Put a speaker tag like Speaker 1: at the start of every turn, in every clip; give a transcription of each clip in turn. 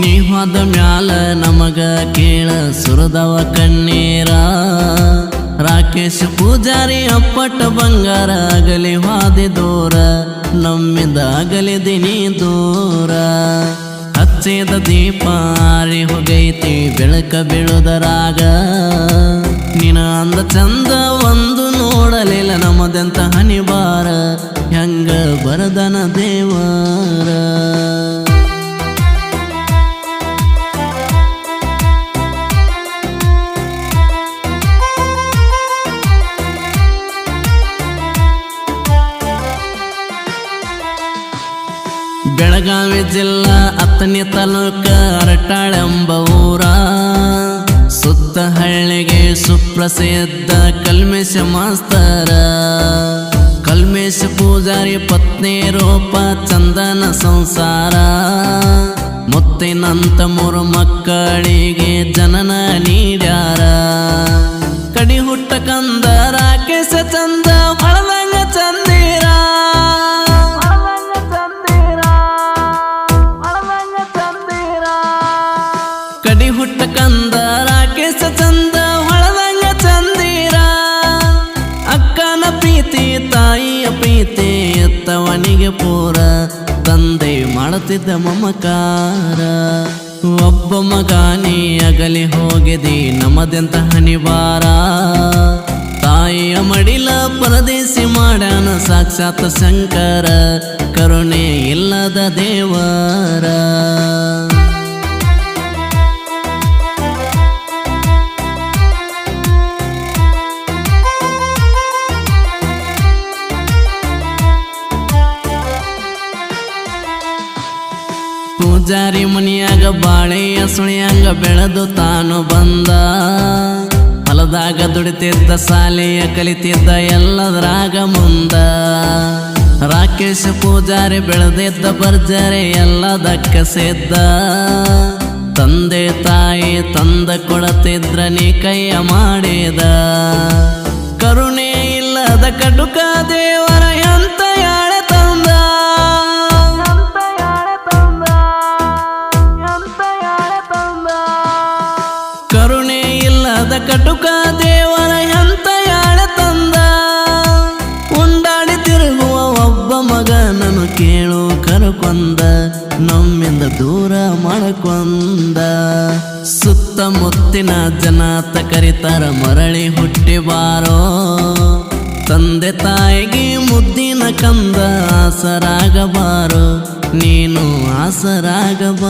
Speaker 1: ನೀವಾದ ಮ್ಯಾಲ ನಮಗ ಕೇಳ ಸುರದವ ಕಣ್ಣೀರ. ರಾಕೇಶ್ ಪೂಜಾರಿ ಅಪ್ಪಟ ಬಂಗಾರ ಆಗಲಿ ವಾದಿ ದೂರ, ನಮ್ಮಿಂದ ದಿನಿ ದೂರ. ಹಚ್ಚಿದ ದೀಪ ಆರಿ ಹೋಗೈತಿ ಬೆಳಕ ಬೀಳುದರಾಗ ನಿನ ಅಂದ ಚಂದ ಒಂದು ನೋಡಲಿಲ್ಲ ನಮ್ಮದೆಂತ ಹನಿಬಾರ, ಹೆಂಗ ಬರದನ ದೇವರ. ಬೆಳಗಾವಿ ಜಿಲ್ಲಾ ಹತ್ತನೇ ತಾಲೂಕ ಅರಟಾಳೆಂಬ ಊರ. ಸುತ್ತ ಹಳ್ಳಿಗೆ ಸುಪ್ರಸಿದ್ಧ ಕಲ್ಮೇಶ ಮಾಸ್ತರ. ಕಲ್ಮೇಶ ಪೂಜಾರಿ ಪತ್ನಿ ರೂಪ ಚಂದನ ಸಂಸಾರ. ಮುತ್ತಿನಂತ ಮೂರು ಮಕ್ಕಳಿಗೆ ಜನನ ನೀಡ್ಯಾರ. ಕಡಿ ಹುಟ್ಟ ಕಂದ ರಾಕೇಶ ಚಂದ ಪೂರ ತಂದೆ ಮಾಡುತ್ತಿದ್ದ ಮಮಕಾರ. ಒಬ್ಬ ಮಗಾನಿ ಅಗಲಿ ಹೋಗಿದೆ ನಮ್ಮದೆಂತ ಹನಿವಾರ. ತಾಯಿಯ ಮಡಿಲ ಪರದೇಸಿ ಮಾಡ್ಯಾನ ಸಾಕ್ಷಾತ್ ಶಂಕರ, ಕರುಣೆ ಇಲ್ಲದ ದೇವರ. ಪೂಜಾರಿ ಮುನಿಯಾಗ ಬಾಳೆಯ ಸುಳಿಯಂಗ ಬೆಳೆದು ತಾನು ಬಂದ. ಹೊಲದಾಗ ದುಡಿತಿದ್ದ ಸಾಲೆಯ ಕಲಿತಿದ್ದ ಎಲ್ಲದರಾಗ ಮುಂದ. ರಾಕೇಶ್ ಪೂಜಾರಿ ಬೆಳೆದಿದ್ದ ಭರ್ಜರಿ ಎಲ್ಲದಕ್ಕ ಸಿದ್ದ. ತಂದೆ ತಾಯಿ ತಂದ ಕೊಡತಿದ್ರ ನೀ ಕೈಯ ಮಾಡಿದ. ಕರುಣೆ ಇಲ್ಲದ ಕಡುಕ ದೇವರ ಎಂತ ಕಟುಕ ದೇವರ ಎಂತ ಯಾಳೆ ತಂದ? ಉಂಡಾಡಿ ತಿರುಗುವ ಒಬ್ಬ ಮಗನನ್ನು ಕೇಳು ಕರುಕೊಂದ, ನಮ್ಮಿಂದ ದೂರ ಮಾಡಕೊಂದ. ಸುತ್ತಮುತ್ತಿನ ಜನಾತ ಕರಿತಾರ ಮರಳಿ ಹುಟ್ಟಿ ಬಾರೋ. ತಂದೆ ತಾಯಿಗೆ ಮುದ್ದಿನ ಕಂದ ಆಸರಾಗಬಾರೋ, ನೀನು ಆಸರಾಗಬಾರೋ.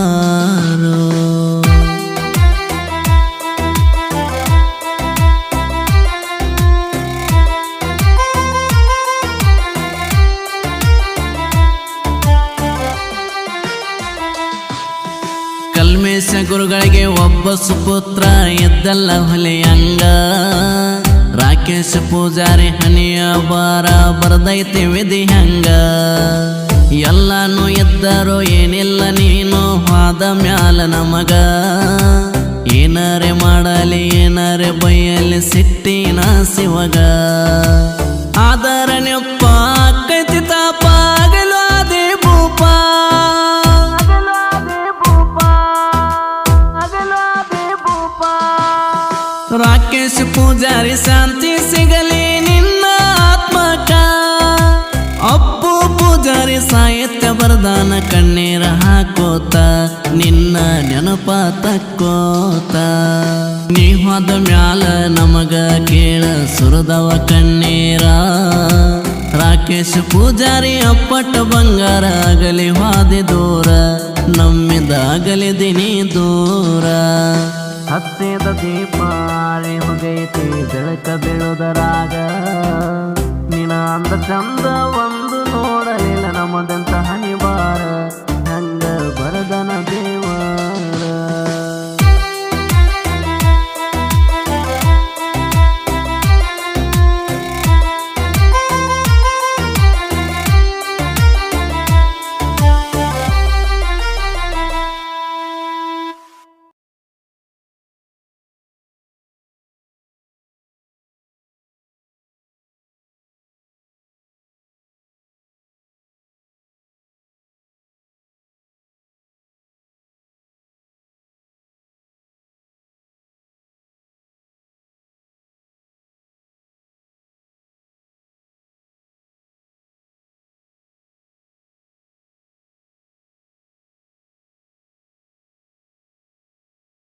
Speaker 1: ಗುರುಗಳಿಗೆ ಒಬ್ಬ ಸುಪುತ್ರ ಎದ್ದಲ್ಲ ಹೊಲೆಯಂಗ ರಾಕೇಶ್ ಪೂಜಾರಿ ಹನಿಯ ಬಾರ ಬರದೈತಿ ವಿಧಿ ಹಂಗ. ಎಲ್ಲಾನು ಎದ್ದರೋ ಏನಿಲ್ಲ ನೀನು ಹಾದ ಮ್ಯಾಲ ನಮಗ. ಏನಾರೆ ಮಾಡಲಿ, ಏನಾರೆ ಬೈಯಲಿ ಸಿಟ್ಟಿನ ಶಿವಗ. ಆದರ ಶಾಂತಿ ಸಿಗಲಿ ನಿನ್ನ ಆತ್ಮಕ. ಅಪ್ಪು ಪೂಜಾರಿ ಸಾಹಿತ್ಯ ವರದಾನ ಕಣ್ಣೀರ ಹಾಕೋತ, ನಿನ್ನ ನೆನಪ ತಕ್ಕೋತ ನೀವಾದ ಮ್ಯಾಲ ನಮಗ ಕೇಳ ಸುರದವ ಕಣ್ಣೀರ. ರಾಕೇಶ್ ಪೂಜಾರಿ ಅಪ್ಪಟ ಬಂಗಾರ ಆಗಲಿ ಹಾದಿ ದೂರ, ನಮ್ಮಿದಾಗಲಿ ದಿನಿ ದೂರ. ಹತ್ತಿದ ದೀಪ ಹೋಗೈತಿ ಬೆಳಕ ಬೀಳುದರಾಗ. ನಿನ ಅಂದ ಚಂದ ಒಂದು ನೋಡಲಿಲ್ಲ ನಮ್ಮದಂತ ಹನಿಬಾರ